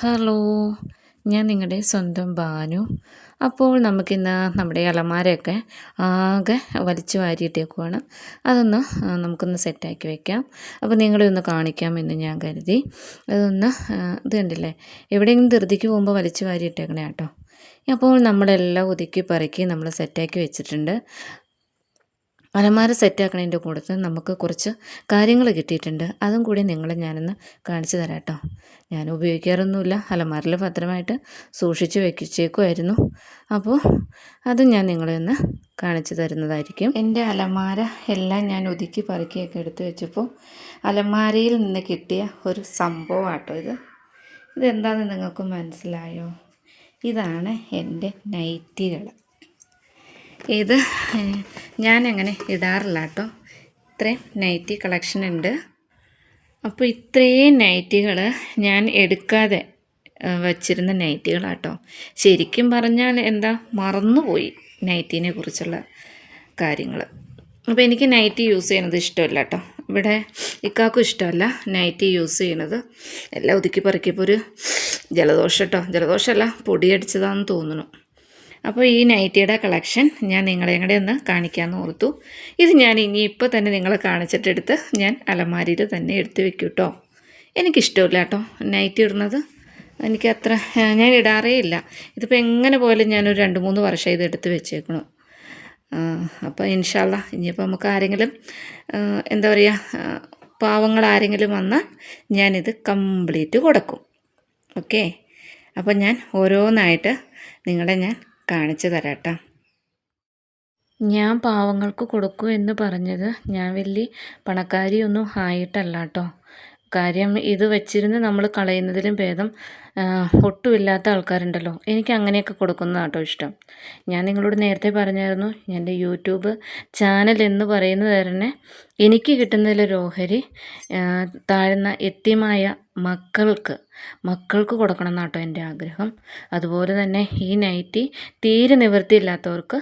Hello ഞാൻ നിങ്ങളുടെ സ്വന്തം ബാനു അപ്പോൾ നമുക്കിന്ന് നമ്മുടെ അലമാരയൊക്കെ ആകെ വലിച്ചു വാരിയിട്ടേക്കുവാണ്. അതൊന്ന് നമുക്കൊന്ന് സെറ്റാക്കി വയ്ക്കാം അപ്പോൾ നിങ്ങളെ ഒന്ന് കാണിക്കാമെന്ന് ഞാൻ കരുതി. അതൊന്ന് ഇത് കണ്ടില്ലേ? എവിടെയെങ്കിലും ധൃതിക്ക് പോകുമ്പോൾ വലിച്ചു വാരിയിട്ടേക്കണേ കേട്ടോ. അപ്പോൾ നമ്മളെല്ലാം ഒതുക്കി പറക്കി നമ്മൾ സെറ്റാക്കി വെച്ചിട്ടുണ്ട്. അലമാര സെറ്റാക്കണതിന്റെ കൂടെ നമുക്ക് കുറച്ച് കാര്യങ്ങൾ കിട്ടിയിട്ടുണ്ട്. അതും കൂടി നിങ്ങളെ ഞാനൊന്ന് കാണിച്ചു തരാം കേട്ടോ ഞാൻ ഉപയോഗിക്കാറൊന്നുമില്ല. അലമാരിൽ ഭദ്രമായിട്ട് സൂക്ഷിച്ച് വയ്ക്കിച്ചേക്കുമായിരുന്നു അപ്പോൾ അത് ഞാൻ നിങ്ങളെ ഒന്ന് കാണിച്ചു തരുന്നതായിരിക്കും. എന്റെ അലമാര എല്ലാം ഞാൻ ഒതുക്കി പറക്കിയൊക്കെ എടുത്തു വെച്ചപ്പോൾ അലമാരയിൽ നിന്ന് കിട്ടിയ ഒരു സംഭവമാട്ടോ ഇത്. ഇതെന്താണെന്ന് നിങ്ങൾക്ക് മനസ്സിലായോ? ഇതാണ് എന്റെ നൈറ്റികൾ ഇത് ഞാൻ അങ്ങനെ ഇടാറില്ല കേട്ടോ. ഇത്രയും നൈറ്റി കളക്ഷൻ ഉണ്ട്. അപ്പോൾ ഇത്രയും നൈറ്റികൾ ഞാൻ എടുക്കാതെ വച്ചിരുന്ന നൈറ്റികളാട്ടോ ശരിക്കും പറഞ്ഞാൽ എന്താ മറന്നുപോയി നൈറ്റിനെ കുറിച്ചുള്ള കാര്യങ്ങൾ അപ്പോൾ എനിക്ക് നൈറ്റി യൂസ് ചെയ്യുന്നത് ഇഷ്ടമല്ല കേട്ടോ. ഇവിടെ ഇക്കാക്കും ഇഷ്ടമല്ല നൈറ്റി യൂസ് ചെയ്യുന്നത്. എല്ലാം ഒതുക്കി പറക്കിയപ്പോൾ ഒരു ജലദോഷം കേട്ടോ. ജലദോഷമല്ല പൊടിയടിച്ചതാണെന്ന് തോന്നുന്നു. അപ്പോൾ ഈ നൈറ്റിയുടെ കളക്ഷൻ ഞാൻ നിങ്ങളെയും കൂടെ ഒന്ന് കാണിക്കാമെന്ന് ഓർത്തു. ഇത് ഞാൻ ഇനി ഇപ്പോൾ തന്നെ നിങ്ങളെ കാണിച്ചിട്ടെടുത്ത് ഞാൻ അലമാരിയിൽ തന്നെ എടുത്ത് വെക്കും കേട്ടോ എനിക്കിഷ്ടമില്ല കേട്ടോ നൈറ്റി ഇടുന്നത്. എനിക്ക് അത്ര ഞാൻ ഇടാറേ ഇല്ല. ഇതിപ്പോൾ എങ്ങനെ പോയാലും ഞാനൊരു രണ്ട് മൂന്ന് വർഷം ഇത് എടുത്ത് വെച്ചേക്കണു. അപ്പോൾ ഇൻഷാല്ല ഇനിയിപ്പോൾ നമുക്ക് ആരെങ്കിലും എന്താ പറയുക പാവങ്ങൾ ആരെങ്കിലും വന്നാൽ ഞാനിത് കംപ്ലീറ്റ് കൊടുക്കും. ഓക്കേ? അപ്പോൾ ഞാൻ ഓരോന്നായിട്ട് നിങ്ങളെ ഞാൻ കാണിച്ചു തരാട്ടോ. ഞാൻ പാവങ്ങൾക്ക് കൊടുക്കൂ എന്ന് പറഞ്ഞത് ഞാൻ വലിയ പണക്കാരിയൊന്നും ആയിട്ടല്ല കാര്യം ഇത് വെച്ചിരുന്ന് നമ്മൾ കളയുന്നതിലും ഭേദം ഒട്ടുമില്ലാത്ത ആൾക്കാരുണ്ടല്ലോ. എനിക്ക് അങ്ങനെയൊക്കെ കൊടുക്കുന്നതാണ് കേട്ടോ ഇഷ്ടം. ഞാൻ നിങ്ങളോട് നേരത്തെ പറഞ്ഞായിരുന്നു എന്റെ യൂട്യൂബ് ചാനൽ എന്ന് പറയുന്നത് തന്നെ എനിക്ക് കിട്ടുന്നതിലൊരു ഓഹരി താഴ്ന്ന എത്തിയമായ മക്കൾക്ക് മക്കൾക്ക് കൊടുക്കണം എന്നാട്ടോ എന്റെ ആഗ്രഹം. അതുപോലെ തന്നെ ഈ നൈറ്റി തീരെ നിവൃത്തിയില്ലാത്തവർക്ക്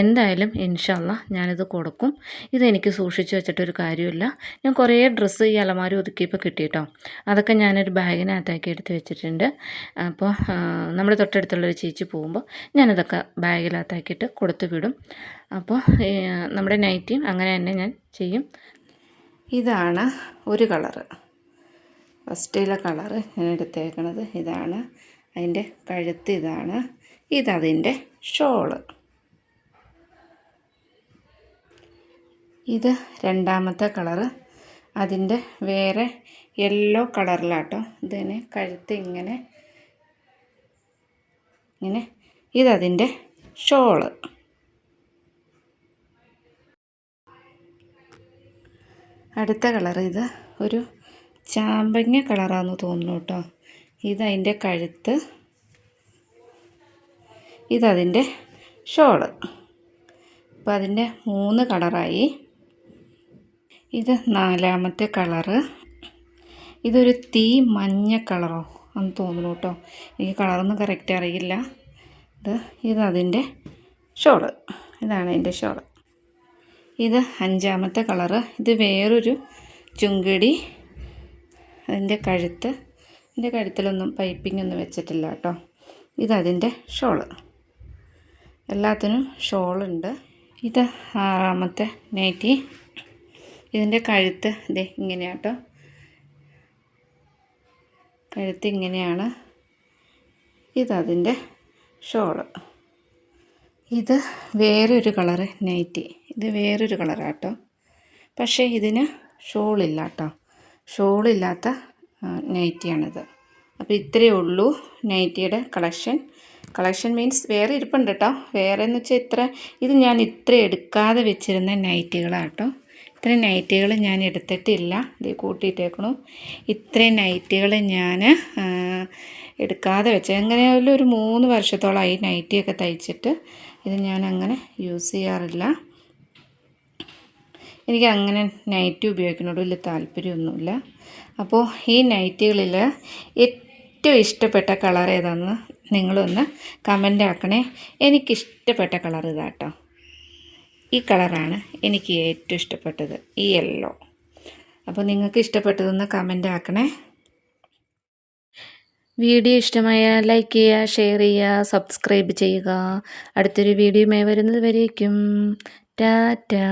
എന്തായാലും ഇൻഷല്ല ഞാനിത് കൊടുക്കും. ഇതെനിക്ക് സൂക്ഷിച്ച് വെച്ചിട്ടൊരു കാര്യമില്ല. ഞാൻ കുറേ ഡ്രസ്സ് ഈ അലമാരി ഒതുക്കിയപ്പോൾ കിട്ടിയിട്ടോ. അതൊക്കെ ഞാനൊരു ബാഗിനകത്താക്കി എടുത്ത് വെച്ചിട്ടുണ്ട്. അപ്പോൾ നമ്മുടെ തൊട്ടടുത്തുള്ളൊരു ചേച്ചി പോകുമ്പോൾ ഞാനതൊക്കെ ബാഗിനകത്താക്കിയിട്ട് കൊടുത്തു വിടും. അപ്പോൾ നമ്മുടെ നൈറ്റിയും അങ്ങനെ തന്നെ ഞാൻ ചെയ്യും. ഇതാണ് ഒരു കളറ്. ഫസ്റ്റിലെ കളറ് ഞാൻ എടുത്തേക്കണത് ഇതാണ്. അതിന്റെ കഴുത്ത് ഇതാണ്. ഇതതിന്റെ ഷോൾ. ഇത് രണ്ടാമത്തെ കളറ് അതിന്റെ വേറെ യെല്ലോ കളറിലാട്ടോ ഇതിന് കഴുത്ത് ഇങ്ങനെ ഇങ്ങനെ. ഇതതിന്റെ ഷോൾ. അടുത്ത കളർ ഇത് ഒരു ചാമ്പങ്ങ കളറാണെന്ന് തോന്നുന്നു കേട്ടോ. ഇതതിന്റെ കഴുത്ത് ഇതതിന്റെ ഷോൾ. അപ്പം അതിന്റെ മൂന്ന് കളറായി ഇത് നാലാമത്തെ കളറ്. ഇതൊരു തീ മഞ്ഞ കളറോ എന്ന് തോന്നുന്നു കേട്ടോ. എനിക്ക് കളറൊന്നും കറക്റ്റ് അറിയില്ല. ഇത് ഇതതിന്റെ ഷോൾ. ഇതാണ് അതിന്റെ ഷോൾ. ഇത് അഞ്ചാമത്തെ കളറ്. ഇത് വേറൊരു ചുങ്കിടി. അതിന്റെ കഴുത്ത്. അതിന്റെ കഴുത്തിലൊന്നും പൈപ്പിംഗ് ഒന്നും വെച്ചിട്ടില്ല കേട്ടോ. ഇതതിന്റെ ഷോൾ. എല്ലാത്തിനും ഷോളുണ്ട്. ഇത് ആറാമത്തെ നൈറ്റി. ഇതിന്റെ കഴുത്ത് ഇതേ ഇങ്ങനെയാട്ടോ. കഴുത്ത് ഇങ്ങനെയാണ്. ഇതതിന്റെ ഷോൾ. ഇത് വേറൊരു കളറ് നൈറ്റി. ഇത് വേറൊരു കളറാട്ടോ. പക്ഷേ ഇതിന് ഷോളില്ല കേട്ടോ ഷോളില്ലാത്ത നൈറ്റിയാണിത്. അപ്പോൾ ഇത്രയേ ഉള്ളൂ നൈറ്റിയുടെ കളക്ഷൻ. കളക്ഷൻ മീൻസ് വേറെ ഇരിപ്പുണ്ട് കേട്ടോ വേറെ എന്ന് വെച്ചാൽ ഇത്ര ഇത് ഞാൻ ഇത്ര എടുക്കാതെ വെച്ചിരുന്ന നൈറ്റികളാട്ടോ. ഇത്രയും നൈറ്റികൾ ഞാൻ എടുത്തിട്ടില്ല. ഇത് കൂട്ടിയിട്ടേക്കണു. ഇത്രയും നൈറ്റികൾ ഞാൻ എടുക്കാതെ വെച്ച. എങ്ങനെയായാലും ഒരു മൂന്ന് വർഷത്തോളമായി നൈറ്റിയൊക്കെ തയ്ച്ചിട്ട് ഇത് ഞാൻ അങ്ങനെ യൂസ് ചെയ്യാറില്ല. എനിക്ക് അങ്ങനെ നൈറ്റി ഉപയോഗിക്കുന്നതോട് വലിയ താല്പര്യമൊന്നുമില്ല. അപ്പോൾ ഈ നൈറ്റികളിൽ ഏറ്റവും ഇഷ്ടപ്പെട്ട കളർ ഏതാണെന്ന് നിങ്ങളൊന്ന് കമന്റ് ആക്കണേ. എനിക്കിഷ്ടപ്പെട്ട കളർ ഇതാട്ടോ. ഈ കളറാണ് എനിക്ക് ഏറ്റവും ഇഷ്ടപ്പെട്ടത് ഈ യെല്ലോ. അപ്പോൾ നിങ്ങൾക്ക് ഇഷ്ടപ്പെട്ടതെന്ന് കമന്റ് ആക്കണേ. വീഡിയോ ഇഷ്ടമായാൽ ലൈക്ക് ചെയ്യുക ഷെയർ ചെയ്യുക സബ്സ്ക്രൈബ് ചെയ്യുക. അടുത്തൊരു വീഡിയോയുമായി വരുന്നത് വരേക്കും. ടാറ്റാ.